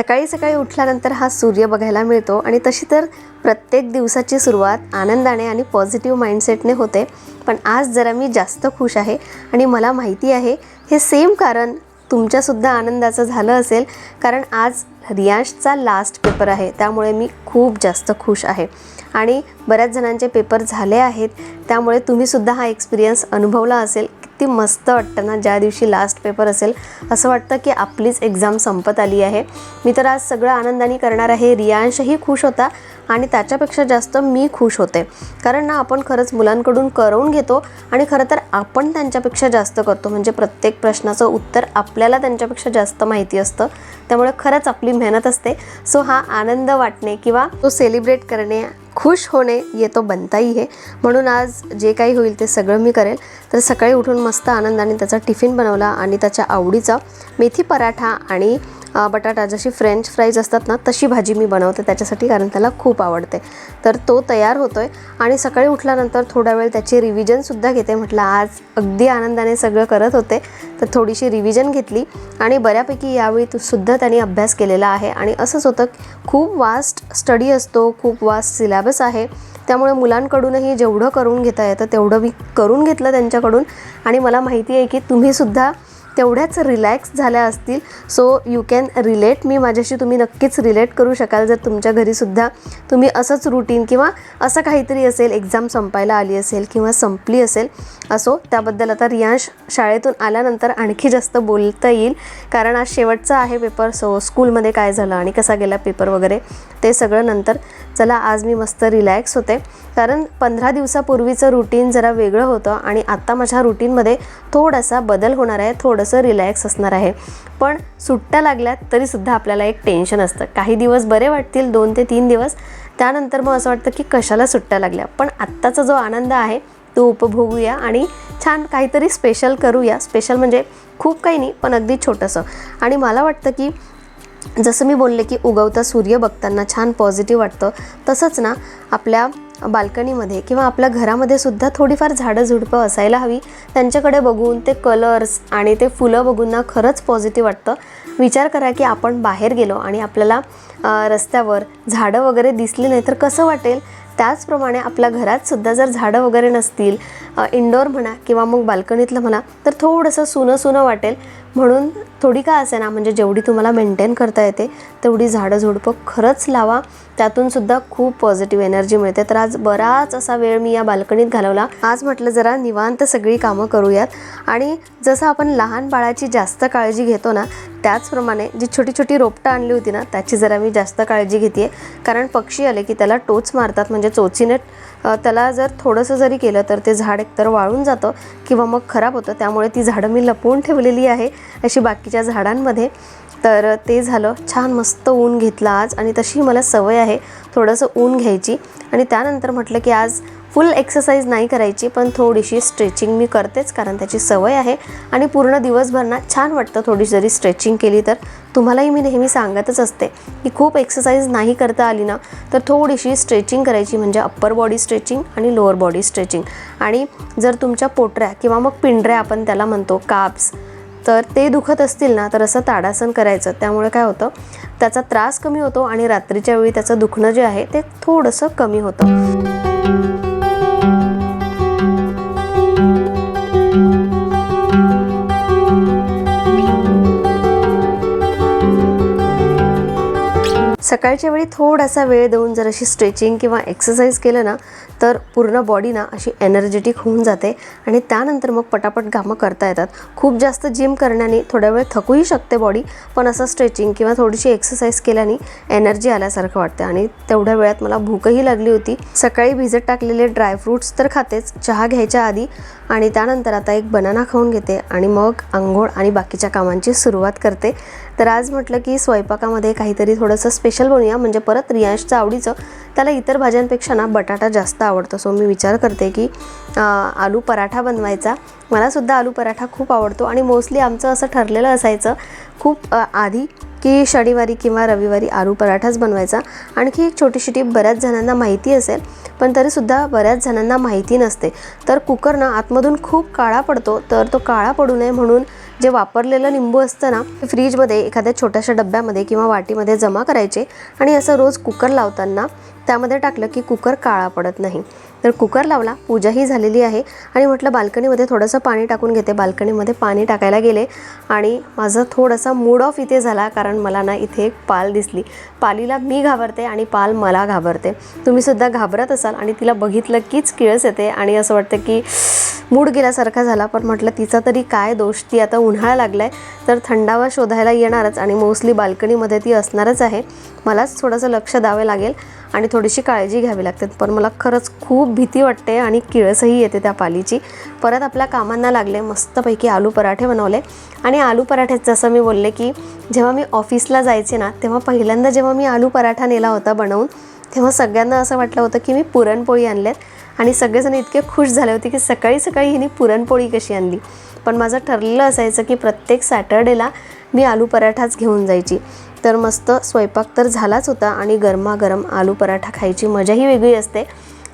सकाळी सकाळी उठल्यानंतर हा सूर्य बघायला मिळतो आणि तशी तर प्रत्येक दिवसाची सुरुवात आनंदाने आणि पॉझिटिव्ह माइंडसेटने होते. पण आज जरा मी जास्त खुश आहे आणि मला माहिती आहे हे सेम कारण तुमच्यासुद्धा आनंदाचं झालं असेल कारण आज रियांशचा लास्ट पेपर आहे त्यामुळे मी खूप जास्त खुश आहे. आणि बऱ्याच जणांचे पेपर झाले आहेत त्यामुळे तुम्हीसुद्धा हा एक्सपिरियन्स अनुभवला असेल. किती मस्त वाटतं ना ज्या दिवशी लास्ट पेपर असेल. असं वाटतं की आपलीच एक्झाम संपत आली आहे. मी तर आज सगळं आनंदाने करणार आहे. रियांशही खुश होता आणि त्याच्यापेक्षा जास्त मी खुश होते. कारण ना आपण खरंच मुलांकडून करवून घेतो आणि खरं तर आपण त्यांच्यापेक्षा जास्त करतो. म्हणजे प्रत्येक प्रश्नाचं उत्तर आपल्याला त्यांच्यापेक्षा जास्त माहिती असतं. त्यामुळे खरंच आपली मेहनत असते. सो हा आनंद वाटणे किंवा तो सेलिब्रेट करणे खुश होणे येतो बनताही आहे. म्हणून आज जे काही होईल ते सगळं मी करेल. तर सकाळी उठून मस्त आनंदाने त्याचा टिफिन बनवला आणि त्याच्या आवडीचा मेथी पराठा आणि बटाटा जशी फ्रेंच फ्राईज असतात ना तशी भाजी मी बनवते त्याच्यासाठी कारण त्याला खूप आवडते. तर तो तयार होतो आहे आणि सकाळी उठल्यानंतर थोडा वेळ त्याची रिव्हिजनसुद्धा घेते. म्हटलं आज अगदी आनंदाने सगळं करत होते. तर थोडीशी रिव्हिजन घेतली. आणि बऱ्यापैकी यावेळी तू सुद्धा त्यांनी अभ्यास केलेला आहे. आणि असंच होतं खूप वास्ट स्टडी असतो खूप वास्ट सिलॅबस आहे. त्यामुळे मुलांकडूनही जेवढं करून घेता येतं तेवढं मी करून घेतलं त्यांच्याकडून. आणि मला माहिती आहे की तुम्हीसुद्धा तेवढ्याच रिलॅक्स झाल्या असतील. सो यू कॅन रिलेट मी माझ्याशी तुम्ही नक्कीच रिलेट करू शकाल. जर तुमच्या घरीसुद्धा तुम्ही असंच रुटीन किंवा असं काहीतरी असेल एक्झाम संपायला आली असेल किंवा संपली असेल असो त्याबद्दल आता रियांश शाळेतून आल्यानंतर आणखी जास्त बोलता येईल. कारण आज शेवटचा आहे पेपर सो स्कूलमध्ये काय झालं आणि कसा गेला पेपर वगैरे ते सगळं नंतर चला आज मी मस्त रिलॅक्स होते. कारण पंधरा दिवसापूर्वीचं रुटीन जरा वेगळं होतं आणि आत्ता माझ्या रुटीनमध्ये थोडासा बदल होणार आहे. थोडं थोडंसं रिलॅक्स असणार आहे. पण सुट्ट्या लागल्यात तरीसुद्धा आपल्याला एक टेन्शन असतं. काही दिवस बरे वाटतील दोन ते तीन दिवस. त्यानंतर मग असं वाटतं की कशाला सुट्ट्या लागल्या. पण आत्ताचा जो आनंद आहे तो उपभोगूया आणि छान काहीतरी स्पेशल करूया. स्पेशल म्हणजे खूप काही नाही पण अगदी छोटंसं. आणि मला वाटतं की जसं मी बोलले की उगवता सूर्य बघताना छान पॉझिटिव्ह वाटतं तसंच ना आपल्या बाल्कनीमध्ये किंवा आपल्या घरामध्ये सुद्धा थोडीफार झाडं झुडपं असायला हवी. त्यांच्याकडे बघून ते कलर्स आणि ते फुलं बघून ना खरंच पॉझिटिव्ह वाटतं. विचार करा की आपण बाहेर गेलो आणि आपल्याला रस्त्यावर झाडं वगैरे दिसली नाही तर कसं वाटेल? त्याचप्रमाणे आपल्या घरातसुद्धा जर झाडं वगैरे नसतील इंडोर म्हणा किंवा मग बाल्कनीतलं म्हणा तर थोडंसं सुनं सुनं वाटेल. म्हणून थोडी का असे ना म्हणजे जेवढी तुम्हाला मेंटेन करता येते तेवढी झाडं झुडपं खरंच लावा. त्यातूनसुद्धा खूप पॉझिटिव्ह एनर्जी मिळते. तर आज बराच असा वेळ मी या बाल्कनीत घालवला. आज म्हटलं जरा निवांत सगळी कामं करूयात. आणि जसं आपण लहान बाळाची जास्त काळजी घेतो ना त्याचप्रमाणे जी छोटी छोटी रोपटं आणली होती ना त्याची जरा मी जास्त काळजी घेते कारण पक्षी आले की त्याला टोच मारतात म्हणजे चोचीने त्याला जर थोडंसं जरी केलं तर ते झाड एकतर वाळून जातं किंवा मग खराब होतं. त्यामुळे ती झाडं मी लपवून ठेवलेली आहे अशी बाकीच्या झाडांमध्ये. तर ते झालं छान मस्त ऊन घेतलं आज आणि तशी मला सवय आहे थोडंसं ऊन घ्यायची. आणि त्यानंतर म्हटलं की आज फुल एक्सरसाइज नाही करायची पण थोडीशी स्ट्रेचिंग मी करतेच कारण त्याची सवय आहे. आणि पूर्ण दिवसभर ना छान वाटतं थोडी जरी स्ट्रेचिंग केली तर. तुम्हालाही मी नेहमी सांगतच असते की खूप एक्सरसाइज नाही करता आली ना तर थोडीशी स्ट्रेचिंग करायची म्हणजे अप्पर बॉडी स्ट्रेचिंग आणि लोअर बॉडी स्ट्रेचिंग आणि जर तुमच्या पोटऱ्या किंवा मग पिंढऱ्या आपण त्याला म्हणतो काप्स तर ते दुखत असतील ना तर असं ताडासन करायचं. त्यामुळे काय होतं त्याचा त्रास कमी होतो आणि रात्रीच्या वेळी त्याचं दुखणं जे आहे ते थोडंसं कमी होतं. सकाळच्या वेळी थोडासा वेळ देऊन जर अशी स्ट्रेचिंग किंवा एक्सरसाइज केलं ना तर पूर्ण बॉडी ना अशी एनर्जेटिक होऊन जाते आणि त्यानंतर मग पटापट कामं करता येतात. खूप जास्त जिम करण्याने थोड्या वेळ थकूही शकते बॉडी पण असं स्ट्रेचिंग किंवा थोडीशी एक्सरसाइज केल्याने एनर्जी आल्यासारखं वाटते. आणि तेवढ्या वेळात मला भूकही लागली होती. सकाळी भिजत टाकलेले ड्रायफ्रूट्स तर खातेच चहा घ्यायच्या आधी आणि त्यानंतर आता एक बनाना खाऊन घेते आणि मग आंघोळ आणि बाकीच्या कामांची सुरुवात करते. तर आज म्हटलं की स्वयंपाकामध्ये काहीतरी थोडंसं स्पेशल बनवूया. म्हणजे परत रियांशचं आवडीचं त्याला इतर भाज्यांपेक्षा ना बटाटा जास्त आवडतो. सो मी विचार करते की आलू पराठा बनवायचा. मलासुद्धा आलू पराठा खूप आवडतो आणि मोस्टली आमचं असं ठरलेलं असायचं खूप आधी की शनिवारी किंवा रविवारी आलू पराठाच बनवायचा. आणखी एक छोटीशी टीप बऱ्याच जणांना माहिती असेल पण तरीसुद्धा बऱ्याच जणांना माहिती नसते. तर कुकर ना आतमधून खूप काळा पडतो तर तो काळा पडू नये म्हणून जे वापरलेलं लिंबू असतं ना ते फ्रीजमध्ये एखाद्या छोट्याशा डब्यामध्ये किंवा वाटीमध्ये जमा करायचे आणि असं रोज कुकर लावताना त्यामध्ये टाकलं की कुकर काळा पडत नाही. तर कुकर लावला पूजाही झालेली आहे आणि म्हटलं बाल्कनीमध्ये थोडंसं पाणी टाकून घेते. बाल्कनीमध्ये पाणी टाकायला गेले आणि माझं थोडासा मूड ऑफ इथे झाला कारण मला ना इथे एक पाल दिसली. पालीला मी घाबरते आणि पाल मला घाबरते. तुम्हीसुद्धा घाबरत असाल आणि तिला बघितलं कीच किळस येते आणि असं वाटतं की मूड गेल्यासारखा झाला पण म्हटलं तिचा तरी काय दोष? ती आता उन्हाळा लागला आहे तर थंडावा शोधायला येणारच आणि मोस्टली बाल्कनीमध्ये ती असणारच आहे. मलाच थोडंसं लक्ष द्यावे लागेल आणि थोडीशी काळजी घ्यावी लागते पण मला खरंच खूप भीती वाटते आणि किळसही येते त्या पालीची. परत आपल्या कामांना लागले मस्तपैकी आलू पराठे बनवले आणि आलू पराठ्यात जसं मी बोलले की जेव्हा मी ऑफिसला जायचे ना तेव्हा पहिल्यांदा जेव्हा मी आलू पराठा नेला होता बनवून तेव्हा सगळ्यांना असं वाटलं होतं की मी पुरणपोळी आणल्यात. आणि सगळेजण इतके खुश झाले होते की सकाळी सकाळी हिने पुरणपोळी कशी आणली. पण माझं ठरलेलं असायचं की प्रत्येक सॅटर्डेला मी आलू पराठाच घेऊन जायची. तर मस्त स्वयंपाक तर झालाच होता आणि गरमागरम आलू पराठा खायची मजाही वेगळी असते.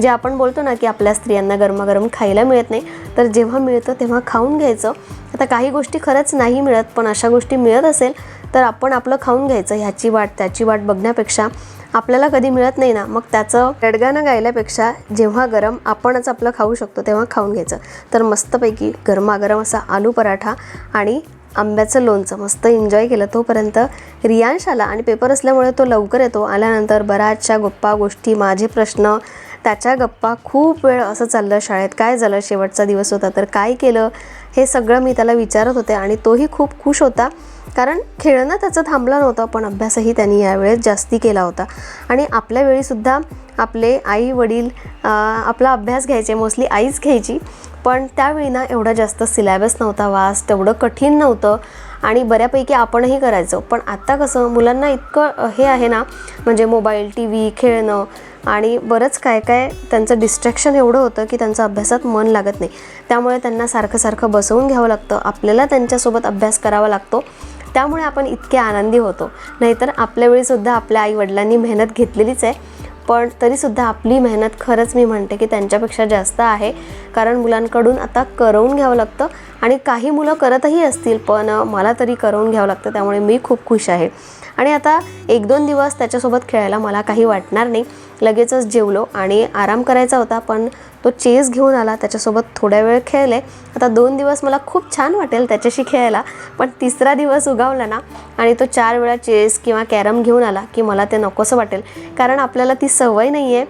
जे आपण बोलतो ना की आपल्या स्त्रियांना गरमागरम खायला मिळत नाही तर जेव्हा मिळतं तेव्हा खाऊन घ्यायचं. आता काही गोष्टी खरंच नाही मिळत पण अशा गोष्टी मिळत असेल तर आपण आपलं खाऊन घ्यायचं. ह्याची वाट त्याची वाट बघण्यापेक्षा आपल्याला कधी मिळत नाही ना मग त्याचं रडगाणं गायल्यापेक्षा जेव्हा गरम आपणच आपलं खाऊ शकतो तेव्हा खाऊन घ्यायचं. तर मस्तपैकी गरमागरम असा आलू पराठा आणि आंब्याचं लोणचं मस्त एन्जॉय केलं तोपर्यंत रियांश आला आणि पेपर असल्यामुळे तो लवकर येतो. आल्यानंतर बऱ्याचशा गप्पा गोष्टी माझे प्रश्न त्याच्या गप्पा खूप वेळ असं चाललं शाळेत. काय झालं? शेवटचा दिवस होता. तर काय केलं? हे सगळं मी त्याला विचारत होते आणि तोही खूप खुश होता. कारण खेळणं त्याचं थांबलं नव्हतं पण अभ्यासही त्यांनी यावेळेस जास्ती केला होता. आणि आपल्या वेळीसुद्धा आपले आई वडील आपला अभ्यास घ्यायचे मोस्टली आईच घ्यायची. पण त्यावेळी ना एवढा जास्त सिलॅबस नव्हता वास तेवढं कठीण नव्हतं. आणि बऱ्यापैकी आपणही करायचो. पण आत्ता कसं मुलांना इतकं हे आहे ना म्हणजे मोबाईल टी व्ही खेळणं आणि बरंच काय काय त्यांचं डिस्ट्रॅक्शन एवढं होतं की त्यांचं अभ्यासात मन लागत नाही. त्यामुळे त्यांना सारखं सारखं बसवून घ्यावं लागतं. आपल्याला त्यांच्यासोबत अभ्यास करावा लागतो. त्यामुळे आपण इतके आनंदी होतो. नाहीतर आपल्या वेळीसुद्धा आपल्या आईवडिलांनी मेहनत घेतलेलीच आहे. पण तरीसुद्धा आपली मेहनत खरंच मी म्हणते की त्यांच्यापेक्षा जास्त आहे. कारण मुलांकडून आता करवून घ्यावं लागतं आणि काही मुलं करतही असतील पण मला तरी करवून घ्यावं लागतं त्यामुळे मी खूप खुश आहे. आणि आता एक दोन दिवस त्याच्यासोबत खेळायला मला काही वाटणार नाही. लगेचच जेवलो आणि आराम करायचा होता पण तो चेस घेऊन आला त्याच्यासोबत थोड्या वेळ खेळले. आता दोन दिवस मला खूप छान वाटेल त्याच्याशी खेळायला पण तिसरा दिवस उगावला ना आणि तो चार वेळा चेस किंवा कॅरम घेऊन आला की मला ते नकोसं वाटेल. कारण आपल्याला ती सवय नाही आहे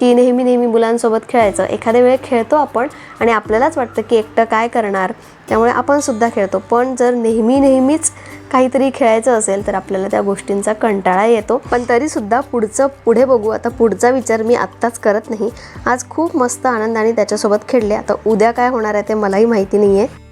की नेहमी नेहमी मुलांसोबत खेळायचं. एखाद्या वेळ खेळतो आपण आणि आपल्यालाच वाटतं की एकटं काय करणार त्यामुळे आपण सुद्धा खेळतो. पण जर नेहमी नेहमीच काहीतरी खेळायचं असेल तर आपल्याला त्या गोष्टींचा कंटाळा येतो. पण तरीसुद्धा पुढचं पुढे बघू. आता पुढचा विचार मी आत्ताच करत नाही. आज खूप मस्त आनंदाने त्याच्यासोबत खेळले. आता उद्या काय होणार आहे ते मलाही माहिती नाही आहे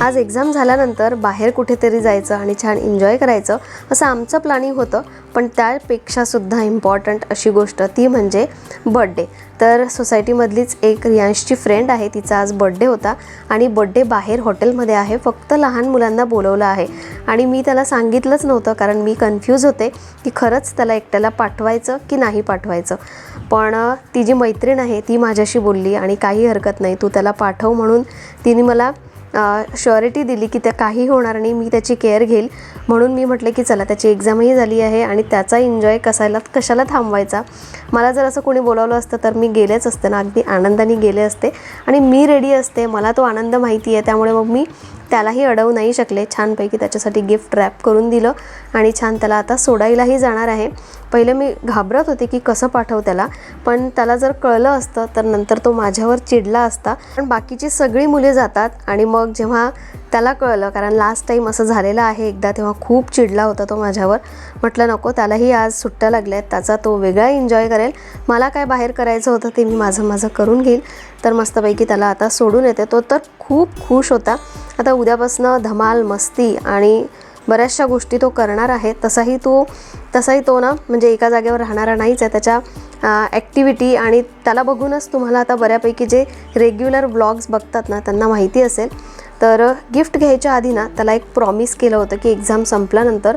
आज एक्झाम झाल्यानंतर बाहेर कुठेतरी जायचं आणि छान एन्जॉय करायचं असं आमचं प्लॅनिंग होतं. पण त्यापेक्षासुद्धा इम्पॉर्टंट अशी गोष्ट ती म्हणजे बड्डे तर सोसायटीमधलीच एक रियांशची फ्रेंड आहे तिचा आज बड्डे होता. आणि बड्डे बाहेर हॉटेलमध्ये आहे फक्त लहान मुलांना बोलवलं आहे. आणि मी त्याला सांगितलंच नव्हतं कारण मी कन्फ्यूज होते की खरंच त्याला एकट्याला पाठवायचं की नाही पाठवायचं. पण ती जी मैत्रीण आहे ती माझ्याशी बोलली आणि काही हरकत नाही तू त्याला पाठव म्हणून तिने मला शुअरिटी दिली की त्या काही होणार नाही मी त्याची केअर घेईल. म्हणून मी म्हटलं की चला त्याची एक्झामही झाली आहे आणि त्याचा एन्जॉय कसायला कशाला थांबवायचा? मला जर असं कोणी बोलावलं असतं तर मी गेलेच असते ना. अगदी आनंदाने गेले असते. आणि मी रेडी असते. मला तो आनंद माहिती आहे. त्यामुळे मग मी त्यालाही अडवू नाही शकले. छानपैकी त्याच्यासाठी गिफ्ट रॅप करून दिलं आणि छान त्याला आता सोडायलाही जाणार आहे. पहिले मी घाबरत होते की कसं पाठव त्याला पण त्याला जर कळलं असतं तर नंतर तो माझ्यावर चिडला असता. पण बाकीची सगळी मुले जातात आणि मग जेव्हा त्याला कळलं कारण लास्ट टाईम असं झालेलं आहे एकदा तेव्हा खूप चिडला होता तो माझ्यावर म्हटलं नको त्यालाही आज सुट्ट्या लागल्या आहेत त्याचा तो वेगळा एन्जॉय करेल. मला काय बाहेर करायचं होतं ते मी माझं माझं करून घेईल. तर मस्तपैकी त्याला आता सोडून येते. तो तर खूप खुश होता. आता उद्यापासनं धमाल मस्ती आणि बऱ्याचशा गोष्टी तो करणार आहे. तसाही तो तसाही तो ना म्हणजे एका जागेवर राहणारा नाहीच आहे. त्याच्या ॲक्टिव्हिटी आणि त्याला बघूनच तुम्हाला आता बऱ्यापैकी जे रेग्युलर ब्लॉग्स बघतात ना त्यांना माहिती असेल. तर गिफ्ट घ्यायच्या आधी ना त्याला एक प्रॉमिस केलं होतं की एक्झाम संपल्यानंतर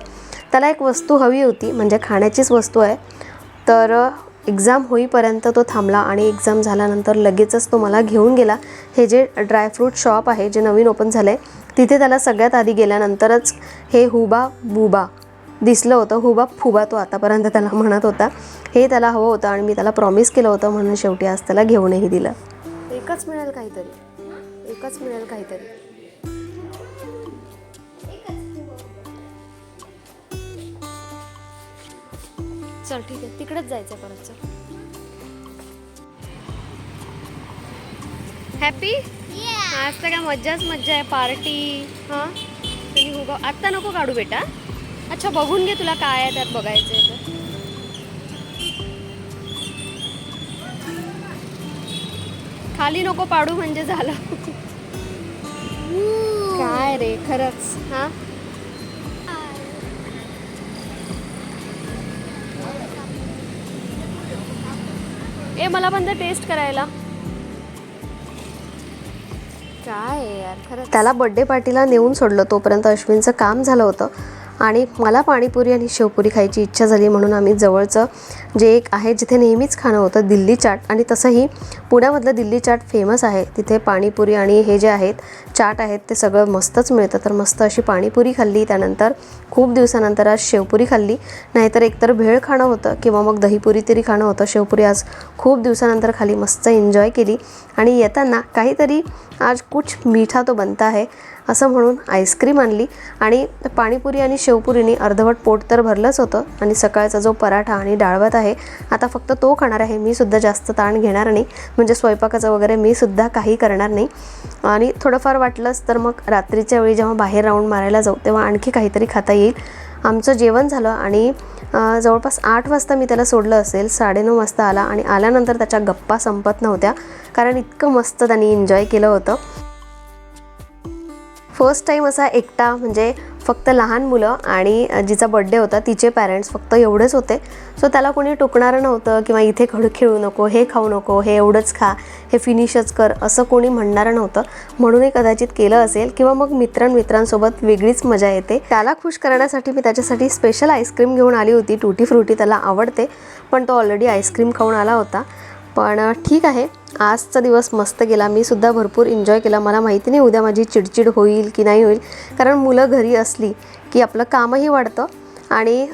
त्याला एक वस्तू हवी होती म्हणजे खाण्याचीच वस्तू आहे. तर एक्झाम होईपर्यंत तो थांबला आणि एक्झाम झाल्यानंतर लगेचच तो मला घेऊन गेला. हे जे ड्रायफ्रूट शॉप आहे जे नवीन ओपन झालं आहे तिथे त्याला सगळ्यात आधी गेल्यानंतरच हे हुबा बुबा दिसलं होतं. हुबा फुबा तो आतापर्यंत त्याला म्हणत होता. हे त्याला हवं होतं आणि मी त्याला प्रॉमिस केलं होतं म्हणून शेवटी आज त्याला घेऊनही दिलं. एकच मिळेल काहीतरी. एकच मिळेल काहीतरी. चल ठीक आहे. तिकडेच जायचं परत चल. हॅपी आज तर काय मज्जाच मज्जा आहे पार्टी हां? तुम्ही उभा आत्ता नको काढू बेटा. अच्छा बघून घे तुला काय आहे त्यात बघायचं आहे तर. खाली नको पाडू म्हणजे झालं. काय रे खरंच. हां? ए मला पण ते टेस्ट करायला. काय यार खरं त्याला बड्डे पार्टीला नेऊन सोडलं तोपर्यंत अश्विनचं काम झालं होतं. आणि मला पाणीपुरी आणि शेवपुरी खायची इच्छा झाली म्हणून आम्ही जवळचं जे एक आहे जिथे नेहमीच खाणं होतं दिल्ली चाट. आणि तसंही पुण्यामधलं दिल्ली चाट फेमस आहे. तिथे पाणीपुरी आणि हे जे आहेत चाट आहेत ते सगळं मस्तच मिळतं. तर मस्त अशी पाणीपुरी खाल्ली त्यानंतर खूप दिवसानंतर आज शेवपुरी खाल्ली. नाहीतर एकतर भेळ खाणं होतं किंवा मग दहीपुरी तरी खाणं होतं. शेवपुरी आज खूप दिवसानंतर खाली मस्त एन्जॉय केली. आणि येताना काहीतरी आज कुछ मीठा तो बनता आहे असं म्हणून आईस्क्रीम आणली आणि पाणीपुरी आणि शेवपुरीने अर्धवट पोट तर भरलंच होतं आणि सकाळचा जो पराठा आणि डाळवत आहे आता फक्त तो खाणार आहे मी सुद्धा जास्त ताण घेणार नाही. म्हणजे स्वयंपाकाचं वगैरे मी सुद्धा काही करणार नाही. आणि थोडंफार वाटलंच तर मग रात्रीच्या वेळी जेव्हा बाहेर राऊंड मारायला जाऊ तेव्हा आणखी काहीतरी खाता येईल. आमचं जेवण झालं आणि जवळपास आठ वाजता मी त्याला सोडलं असेल. साडेनऊ वाजता आला आणि आल्यानंतर त्याच्या गप्पा संपत नव्हत्या. कारण इतकं मस्त त्यांनी एन्जॉय केलं होतं. फर्स्ट टाईम असा एकटा म्हणजे फक्त लहान मुलं आणि जिचा बड्डे होता तिचे पॅरेंट्स फक्त एवढेच होते. सो त्याला कोणी टोकणारं नव्हतं किंवा इथे खड खेळू नको हे खाऊ नको हे एवढंच खा हे फिनिशच कर असं कोणी म्हणणारं नव्हतं. म्हणूनही कदाचित केलं असेल किंवा मग मित्रांमित्रांसोबत वेगळीच मजा येते. त्याला खुश करण्यासाठी मी त्याच्यासाठी स्पेशल आईस्क्रीम घेऊन आली होती. टुटी फ्रुटी त्याला आवडते पण तो ऑलरेडी आईस्क्रीम खाऊन आला होता. पण ठीक आहे. आजचा दिवस मस्त गेला. मी सुद्धा भरपूर एन्जॉय केला. मला माहिती नाही उद्या माझी चिडचिड होईल की नाही होईल. कारण मुलं घरी असली की आपलं कामही वाढतं आणि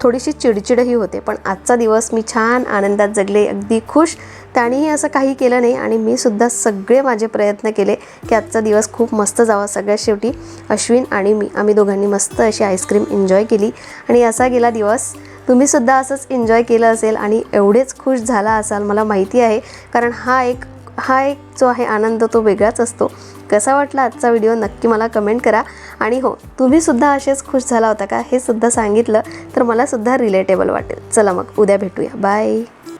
थोडीशी चिडचिडही होते. पण आजचा दिवस मी छान आनंदात जगले. अगदी खुश. त्यानेही असं काही केलं नाही आणि मी सुद्धा सगळे माझे प्रयत्न केले की आजचा दिवस खूप मस्त जावा. सगळ्यात शेवटी अश्विन आणि मी आम्ही दोघांनी मस्त अशी आईस्क्रीम एन्जॉय केली. आणि असा गेला दिवस. तुम्ही सुद्धा असंच एन्जॉय केलं असेल आणि एवढेच खुश झाला असाल मला माहिती आहे. कारण हा एक हा एक जो आहे आनंद तो वेगळाच असतो. कसा वाटला आजचा व्हिडिओ नक्की मला कमेंट करा. आणि हो तुम्हीसुद्धा असेच खुश झाला होता का हे सुद्धा सांगितलं तर मला सुद्धा रिलेटेबल वाटेल. चला मग उद्या भेटूया. बाय